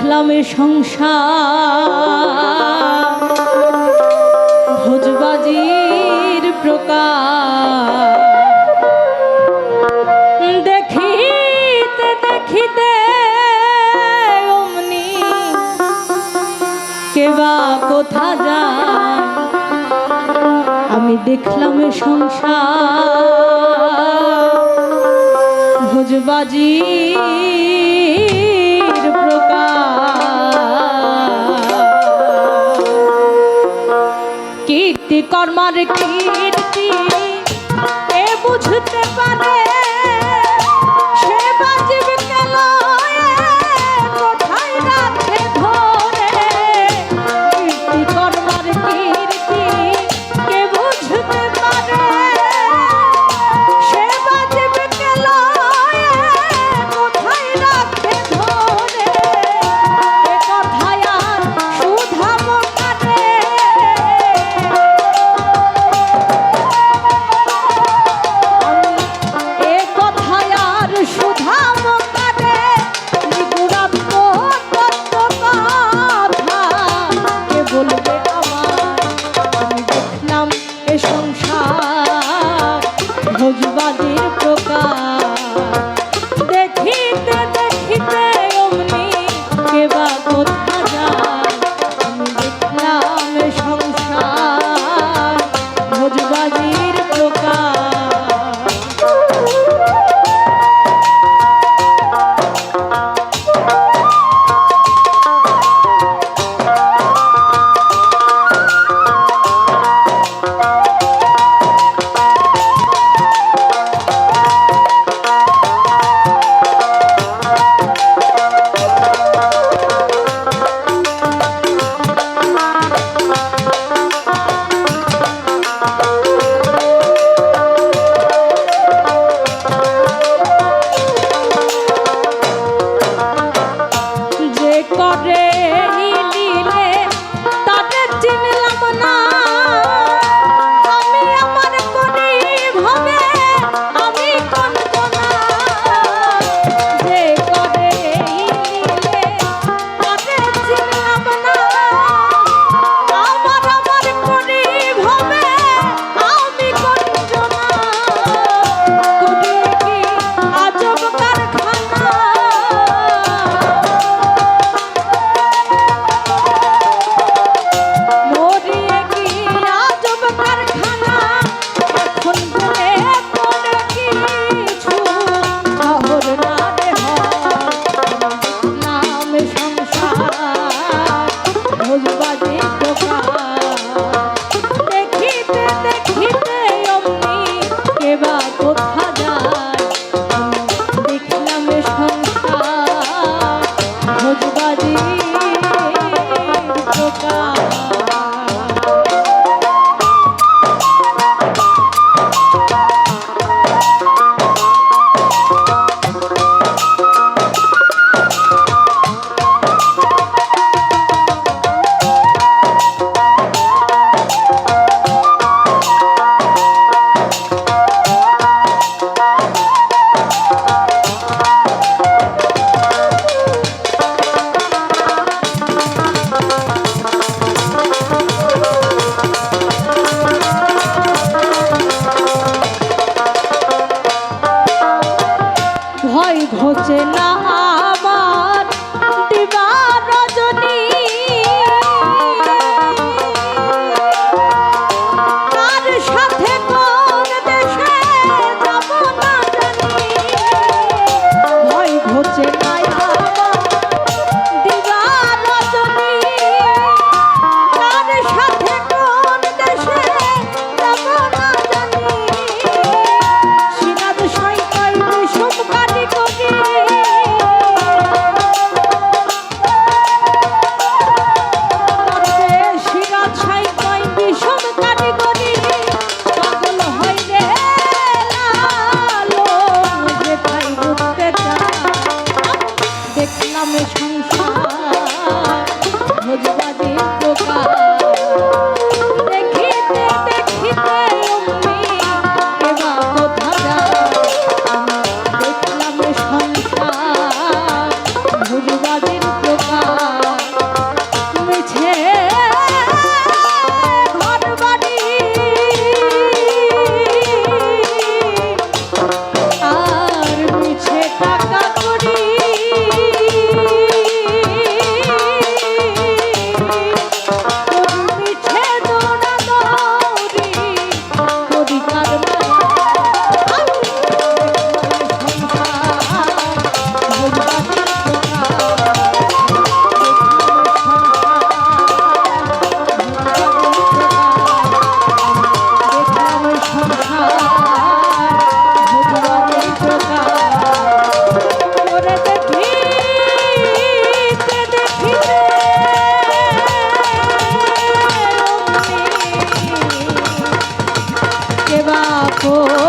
দেখলাম এ সংসার। ভোজবাজির প্রকার। দেখিতে দেখিতে অমনি কেবা কোথা যায়? আমি দেখলাম এ সংসার। ভোজবাজির কর্মার কীর্তি এ বুঝতে পারে ভয় ঘোচে না আমার। Come on. 我